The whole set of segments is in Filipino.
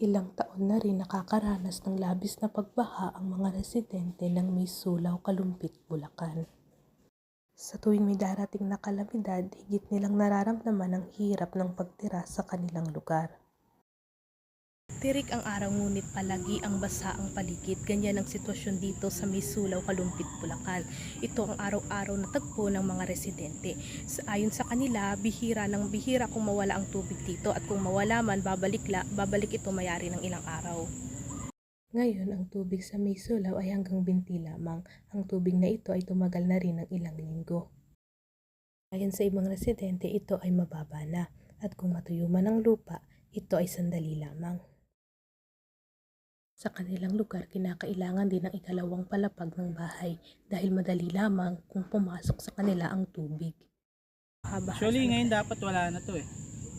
Ilang taon na rin nakakaranas ng labis na pagbaha ang mga residente ng May Sulaw, Kalumpit, Bulacan. Sa tuwing may darating na kalamidad, higit nilang nararamdaman ang hirap ng pagtira sa kanilang lugar. Tirik ang araw ngunit palagi ang basa ang paligid. Ganyan ang sitwasyon dito sa May Sulaw, Kalumpit, Bulacan. Ito ang araw-araw na tagpo ng mga residente. Sa, ayon sa kanila, bihira ng bihira kung mawala ang tubig dito at kung mawala man, babalik, la, babalik ito mayari ng ilang araw. Ngayon, ang tubig sa May Sulaw ay hanggang binti lamang. Ang tubig na ito ay tumagal na rin ng ilang linggo. Ayon sa ibang residente, ito ay mababa na. At kung matuyo man ang lupa, ito ay sandali lamang. Sa kanilang lugar, kinakailangan din ng ikalawang palapag ng bahay dahil madali lamang kung pumasok sa kanila ang tubig. Haba Actually, ngayon dapat wala na to eh.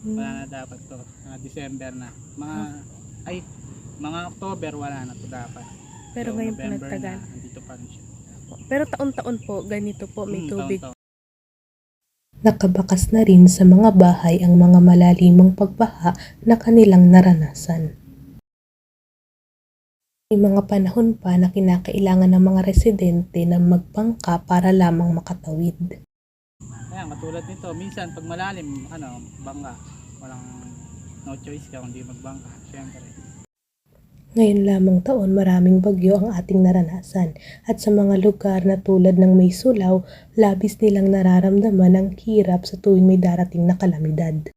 Hmm. Wala na dapat to. Mga December na. Mga, ay, mga October wala na to dapat. Pero So, ngayon November pinagtagal. Na, andito pa rin siya. Pero taon-taon po, ganito po may Hmm, tubig. taon-taon. Nakabakas na rin sa mga bahay ang mga malalimang pagbaha na kanilang naranasan. May mga panahon pa na kinakailangan ng mga residente na magbangka para lamang makatawid. Kaya katulad nito, minsan pag malalim, ano, bangka. Walang no choice ka kundi magbangka. Siyempre. Ngayon lamang taon maraming bagyo ang ating naranasan at sa mga lugar na tulad ng may sulaw, labis nilang nararamdaman ang hirap sa tuwing may darating na kalamidad.